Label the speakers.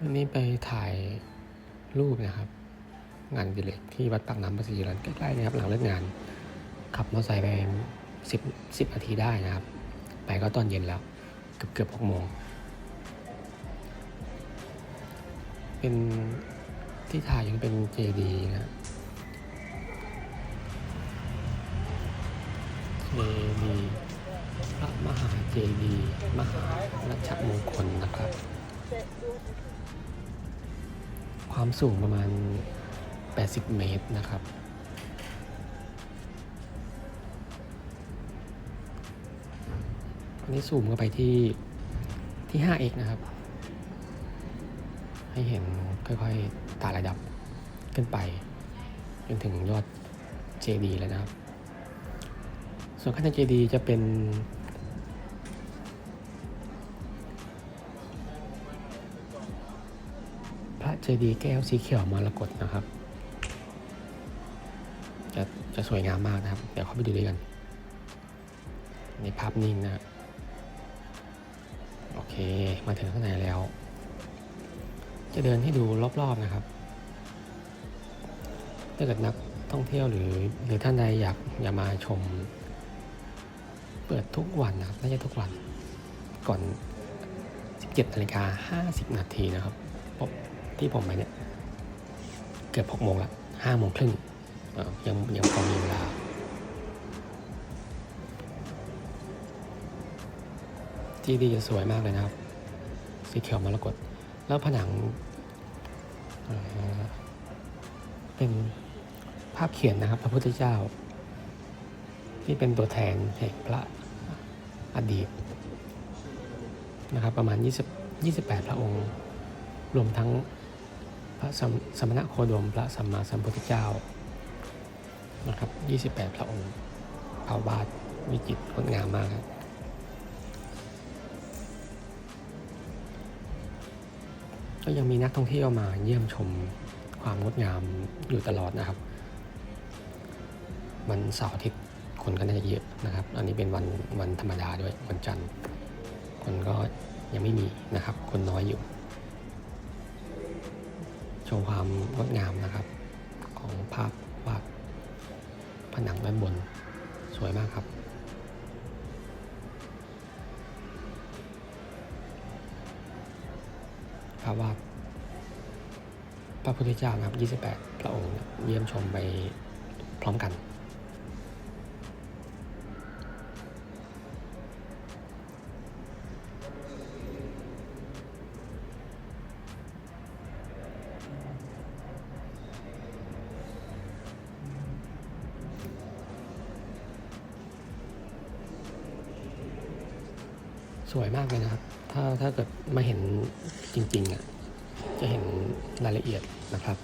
Speaker 1: อันนี้ไปถ่ายรูปนะครับ งานดิเล็กที่วัดปากน้ำประสิทธิ์รันใกล้ๆนะครับ หลังเลิกงาน ขับมอเตอร์ไซค์ไปสิบสิบนาทีได้นะครับ ไปก็ตอนเย็นแล้ว เกือบเกือบหกโมง เป็นที่ถ่ายยังเป็นเจดีนะเจดีพระมหาเจดี มหารัชมงคลนะครับ ความสูงประมาณ 80 เมตรนะครับ อันนี้ซูมเข้าไปที่ที่ 5x นะครับ ให้เห็นค่อยๆต่ระดับขึ้นไป จนถึงยอดเจดีแล้วนะครับ ส่วนข้างในเจดีจะเป็น เจดีย์แก้วสีเขียวมรกตนะครับ จะจะสวยงามมากนะครับ เดี๋ยวเข้าไปดูด้วยกัน ในภาพนิ่งนะโอเคมาถึงข้างในแล้ว จะเดินให้ดูรอบๆนะครับ ถ้าเกิดนักท่องเที่ยวหรือหรือท่านใดอยากอยากมาชม เปิดทุกวันนะครับน่าจะทุกวันก่อน 17นาฬิกา50 นาทีนะครับพราะ ที่ผมไปเนี่ยเกือบ6โมงละ5โมงครึ่งยังยังพอมีเวลาที่ดีจะสวยมากเลยนะครับ สีเขียวมรกตแล้วผนังเอ่อเป็นภาพเขียนนะครับ พระพุทธเจ้า ที่เป็นตัวแทนแห่งพระอดีตนะครับ ประมาณ 20 28 พระองค์ รวมทั้ง พระสมสมณะโคดมพระสัมมาสัมพุทธเจ้านะครับ 28 พระองค์ภาวาดวิจิตรงดงามมากครับก็ยังมีนักท่องเที่ยวมาเยี่ยมชมความงดงามอยู่ตลอดนะครับ วันเสาร์อาทิตย์คนก็น่าจะเยอะนะครับ อันนี้เป็นวันวันธรรมดาด้วยวันจันทร์คนก็ยังไม่มีนะครับ คนน้อยอยู่ ชมความงดงามนะครับ ของภาพวาดผนังด้านบนสวยมากครับภาพวาดพระพุทธเจ้านะครับ 28 พระองค์เยี่ยมชมไปพร้อมกัน วยมากเลยนะครับ ถ้าถ้าเกิดมาเห็นจริงๆอะจะเห็นรายละเอียดนะครับ